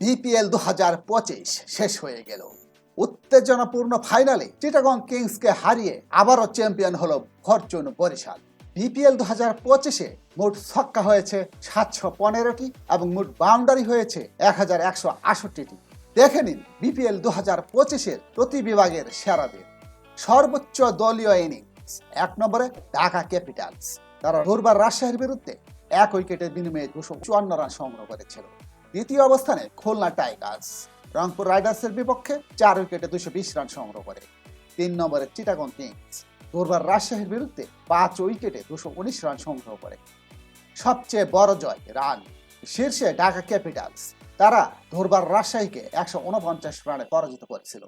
BPL দু হাজার পঁচিশ শেষ হয়ে গেল। উত্তেজনাপূর্ণ ফাইনালে চিটাগং কিংসকে হারিয়ে আবারও চ্যাম্পিয়ন হলো ফরচুন বরিশাল। বিপিএল দু হাজার পঁচিশে মোট ছক্কা হয়েছে সাতশো পনেরোটি এবং মোট বাউন্ডারি হয়েছে এক হাজার একশো আষট্টিটি দেখে নিন বিপিএল দু হাজার পঁচিশের প্রতি বিভাগের সেরাদের। সর্বোচ্চ দলীয় ইনিংস, এক নম্বরে ঢাকা ক্যাপিটালস। তারা রোববার রাজশাহীর বিরুদ্ধে এক উইকেটের বিনিময়ে দুশো চুয়ান্ন রান সংগ্রহ করেছিল। দ্বিতীয় অবস্থানে খুলনা টাইগার্স। রংপুর রাইডার্সের বিপক্ষে চার উইকেটে দুশো বিশ রান সংগ্রহ করে। তিন নম্বরে চিটাগং কিংস। দুর্বার রাজশাহীর বিরুদ্ধে পাঁচ উইকেটে দুশো উনিশ রান সংগ্রহ করে। সবচেয়ে বড় জয় রান শীর্ষে ঢাকা ক্যাপিটালস। তারা ধরবার রাজশাহীকে একশো উনপঞ্চাশ রানে পরাজিত করেছিল।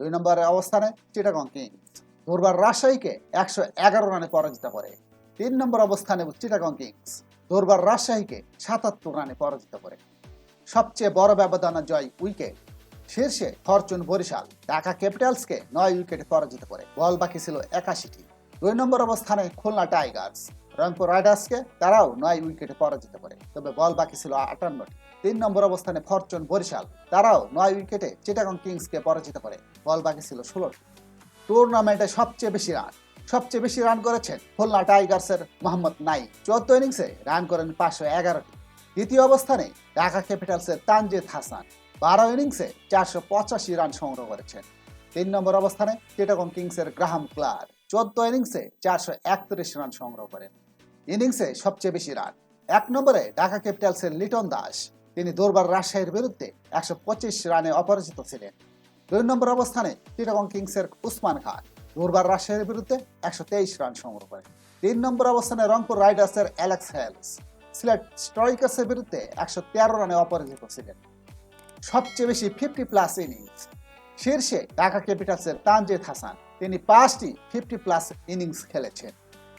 দুই নম্বরের অবস্থানে চিটাগং কিংস। ধরবার রাজশাহীকে একশো এগারো রানে পরাজিত করে। তিন নম্বর অবস্থানে চিটাগং কিংস। ধরবার রাজশাহীকে সাতাত্তর রানে পরাজিত করে। সবচেয়ে বড় ব্যবধানে জয় উইকেট। শীর্ষে ফরচুন বরিশাল। ঢাকা ক্যাপিটালসকে নয় উইকেটে পরাজিত করে। বল বাকি ছিল একাশিটি। দুই নম্বর অবস্থানে খুলনা টাইগার্স। রংপুর রাইডার্সকে তারাও নয় উইকেটে পরাজিত করে। তবে বল বাকি ছিল আটান্নটি। তিন নম্বর অবস্থানে ফরচুন বরিশাল। তারাও নয় উইকেটে চিটাগং কিংসকে পরাজিত করে। বল বাকি ছিল ষোলোটি। টুর্নামেন্টে সবচেয়ে বেশি রান। সবচেয়ে বেশি রান করেছেন খুলনা টাইগার্সের মোহাম্মদ নাই চোদ্দ ইনিংসে রান করেন পাঁচশো এগারোটি। দ্বিতীয় অবস্থানে ঢাকা ক্যাপিটালসের তানজিদ হাসান বারো ইনিংসে চারশো পঁচাশি রান সংগ্রহ করেছেন। তিন নম্বর অবস্থানে চিটাগং কিংসের গ্রাহাম ক্লার চোদ্দ ইনিংসে চারশো একত্রিশ রান সংগ্রহ করেন। ইনিংসে সবচেয়ে বেশি রান। এক নম্বরে ঢাকা ক্যাপিটালসের লিটন দাস। তিনি দুর্বার রাজশাহীর বিরুদ্ধে একশো পঁচিশ রানে অপরাজিত ছিলেন। দুই নম্বর অবস্থানে চিটাগং কিংসের উসমান খান দুর্বার রাজশাহীর বিরুদ্ধে একশো তেইশ রান সংগ্রহ করেন। তিন নম্বর অবস্থানে রংপুর রাইডার্সের অ্যালেক্স হেলস। সিলেট স্ট্রাইকার্সের বিরুদ্ধে একশো তেরো রানে অপরাজিত ছিলেন সবচেয়ে বেশি ফিফটি প্লাস ইনিংস। শীর্ষে ঢাকা ক্যাপিটালসের তানজিদ হাসান। তিনি পাঁচটি ফিফটি প্লাস ইনিংস খেলেছেন।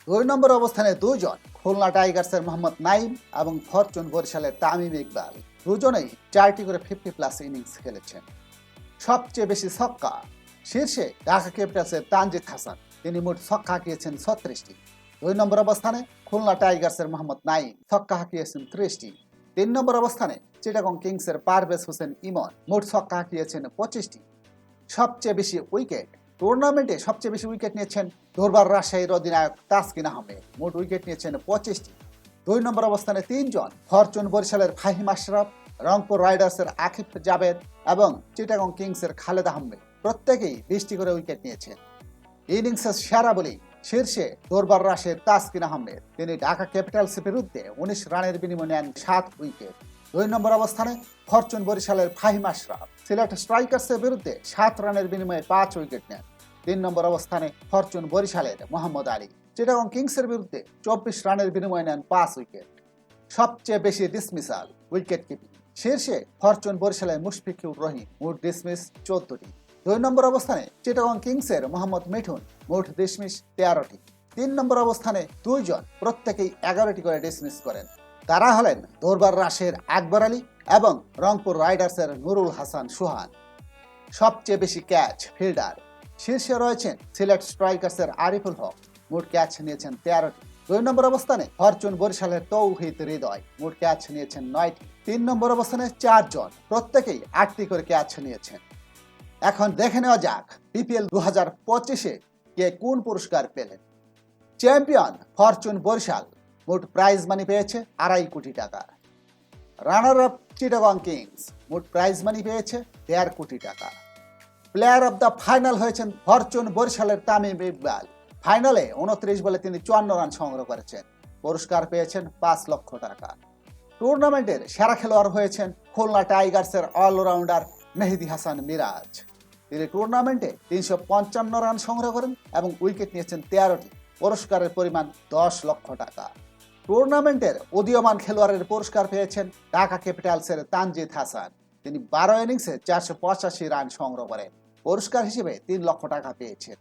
দুই নম্বর অবস্থানে দুজন খুলনা টাইগার্সের মোহাম্মদ নাইম এবং ফরচুন বরিশালের তামিম ইকবাল। দুজনেই চারটি করে ফিফটি প্লাস ইনিংস খেলেছেন। সবচেয়ে বেশি ছক্কা। শীর্ষে ঢাকা ক্যাপিটালসের তানজিদ হাসান। তিনি মোট ছক্কা হাঁকিয়েছেন ছত্রিশটি। দুই নম্বর অবস্থানে খুলনা টাইগার্সের মোহাম্মদ নাইম ছক্কা হাঁকিয়েছেন ত্রিশটি। তিন নম্বর অবস্থানে চিটাগং কিংসের পারভেজ হোসেন ইমন, মোট ছক্কা হাঁকিয়েছেন পঁচিশটি। সবচেয়ে বেশি উইকেট টুর্নামেন্টে সবচেয়ে বেশি উইকেট নিয়েছেন দরবার রাজশাহীর অধিনায়ক তাসকিন আহমেদ, মোট উইকেট নিয়েছেন পঁচিশটি। দুই নম্বর অবস্থানে তিনজন ফরচুন বরিশালের ফাহিম আশরাফ, রংপুর রাইডার্সের আকিব জাবেদ এবং চিটাগং কিংসের খালেদ আহমেদ প্রত্যেকেই বিশটি করে উইকেট নিয়েছেন। ইনিংসের সেরা বলেই শীর্ষে দরবার রাশের তাসকিন আহমেদ। তিনি ঢাকা ক্যাপিটালসের বিরুদ্ধে উনিশ রানের বিনিময়ে নেন সাত উইকেট। দুই নম্বর অবস্থানে ফরচুন বরিশালের ফাহিম আশরাফ। সিলেট স্ট্রাইকার্সের বিরুদ্ধে সাত রানের বিনিময়ে পাঁচ উইকেট নেন। তিন নম্বর অবস্থানে ফরচুন বরিশালের মোহাম্মদ আলী। চিটাগং কিংসের বিরুদ্ধে চব্বিশ রানের বিনিময়ে নেন পাঁচ উইকেট। সবচেয়ে বেশি ডিসমিসাল উইকেট কিপিং শীর্ষে ফরচুন বরিশালের মুশফিকুর রহিম। মোট ডিসমিস চোদ্দটি। দুই নম্বর অবস্থানে চিটাগং কিংসের মোহাম্মদ মিঠুন, মোট ডিসমিস তেরোটি। তিন নম্বর অবস্থানে দুইজন প্রত্যেকেই এগারোটি করে ডিসমিস করেন। তারা হলেন দরবার রাশের আকবর আলী এবং রংপুর রাইডার্সের নুরুল হাসান সুহান। সবচেয়ে বেশি ক্যাচ ফিল্ডার। শীর্ষে রয়েছেন সিলেট স্ট্রাইকার্সের আরিফুল হক, মোট ক্যাচ নিয়েছেন তেরোটি। দুই নম্বর অবস্থানে ফরচুন বরিশালের তৌহিদ হৃদয়, মোট ক্যাচ নিয়েছেন নয়টি। তিন নম্বর অবস্থানে চারজন, প্রত্যেকেই আটটি করে ক্যাচ নিয়েছেন। এখন দেখে নেওয়া যাক বিপিএল দু হাজার পঁচিশে কে কোন পুরস্কার পেলেন। চ্যাম্পিয়ন ফরচুন বরিশাল মোট প্রাইজ মানি পেয়েছে আড়াই কোটি টাকা। রানার আপ চিটাগং কিংস মোট প্রাইজ মানি পেয়েছে দেড় কোটি টাকা। প্লেয়ার অব দ্য ফাইনাল হয়েছেন ফরচুন বরিশালের তামিম ইকবাল। ফাইনালে উনত্রিশ বলে তিনি চুয়ান্ন রান সংগ্রহ করেছেন। পুরস্কার পেয়েছেন পাঁচ লক্ষ টাকা। টুর্নামেন্টের সেরা খেলোয়াড় হয়েছেন খুলনা টাইগার্সের অলরাউন্ডার মেহেদি হাসান মিরাজ। তিনি টুর্নামেন্টে তিনশো পঞ্চান্ন রান সংগ্রহ করেন এবং উইকেট নিয়েছেন তেরোটি। পুরস্কারের পরিমাণ দশ লক্ষ টাকা। টুর্নামেন্টের উদীয়মান খেলোয়াড়ের পুরস্কার পেয়েছেন ঢাকা ক্যাপিটালসের তানজিদ হাসান। তিনি বারো ইনিংসে চারশো পঁচাশি রান সংগ্রহ করেন পুরস্কার হিসেবে তিন লক্ষ টাকা পেয়েছেন।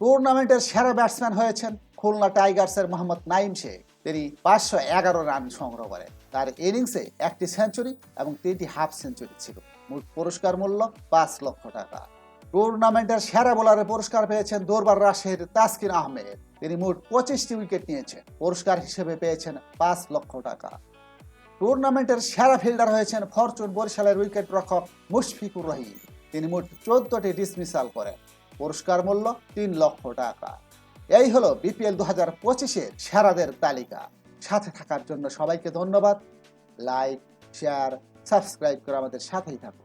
টুর্নামেন্টের সেরা ব্যাটসম্যান হয়েছেন খুলনা টাইগার্সের মোহাম্মদ নাইম শেখ। তিনি পাঁচশো এগারো রান সংগ্রহ করেন তার ইনিংসে একটি সেঞ্চুরি এবং তিনটি হাফ সেঞ্চুরি ছিল। পুরস্কার মূল্য পাঁচ লক্ষ টাকা। টুর্নামেন্টের সেরা বোলারের পুরস্কার পেয়েছেন দোরবার রাশিয়ার তাসকিন আহমেদ। তিনি মোট পঁচিশটি উইকেট নিয়েছেন। পুরস্কার হিসেবে পেয়েছেন পাঁচ লক্ষ টাকা। টুর্নামেন্টের সেরা ফিল্ডার হয়েছেন ফরচুন বরিশালের উইকেট রক্ষক মুশফিকুর রহিম। তিনি মোট চোদ্দটি ডিসমিসাল করেন। পুরস্কার মূল্য তিন লক্ষ টাকা। এই হলো বিপিএল দু হাজার পঁচিশের সেরাদের তালিকা। সাথে থাকার জন্য সবাইকে ধন্যবাদ। লাইক, শেয়ার, সাবস্ক্রাইব করে আমাদের সাথেই থাকুন।